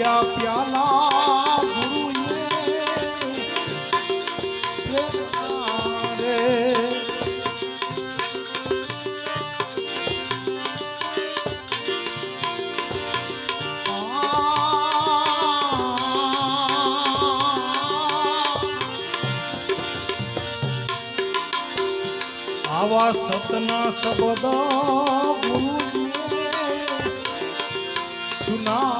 ભર્યા પ્યાલા આવા સતના શબ્દ ગુરુ સુના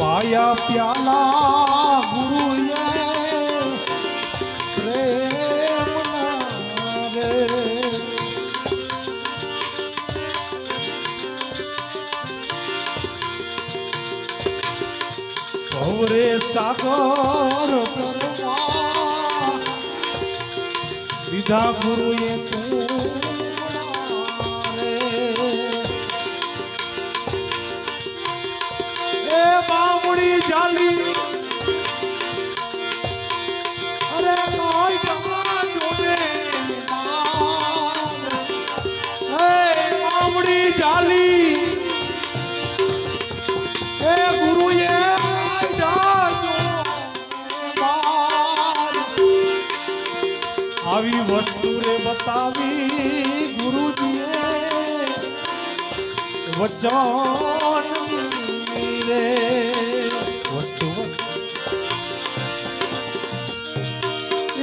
પાયા પ્યાલા ગુરુએ. પ્રેમ રે. ભવરે સાગર દીધા ગુરુએ જાલી અરે ભાઈ જમા જોને એ બાવડી જાલી એ ગુરુએ. આવી વસ્તુ રે બતાવી ગુરુજીએ. વચન રે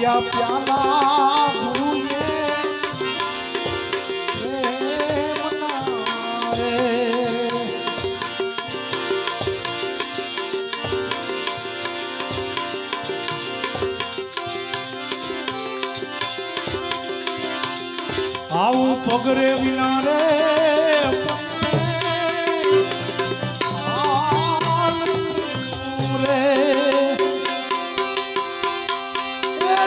પાયા પ્યાલા ગુરુએ આવું પગરે વિના રે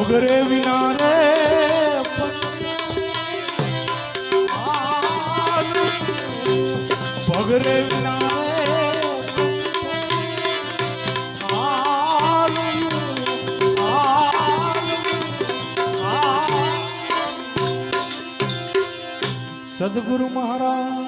પગરે વિના રે પગરે વિના સદગુરુ મહારાજ